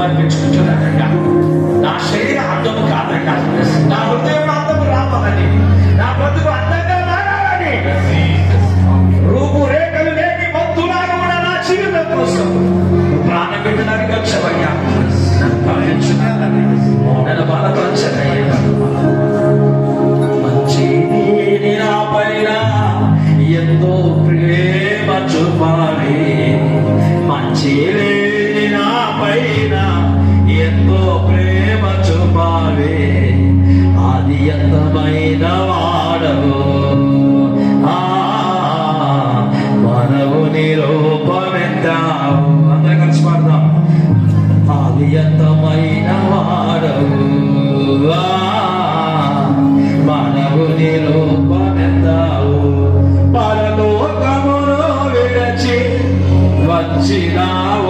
సమర్పించుకుంటున్నానయ్యా నా శరీర అర్థము కాదయ్యా నా హృదయం అందము రావాలని నా బ్రతుకు అందంగా మారాలని. రూపురేఖలు లేని భక్తులాగా ఉన్న నా జీవితం కోసం ప్రాణం పెట్టడానికి వచ్చావయ్యా. నన్ను పాలించున్నానని నన్ను బలపరచనయ్యా మంచి నా పైన ఎంతో ప్రేమ చూపాలి. మంచి పైన ఎంతో ప్రేమ చూపాలి అది ఎంతమైన వాడవు. మనవు నిరూపమెందావు అందరం కలిసి పాడదాం. అది ఎంతమైన వాడవు. మనవు నిరూపమెందావు పరలోకమును విడచి వచ్చినావు.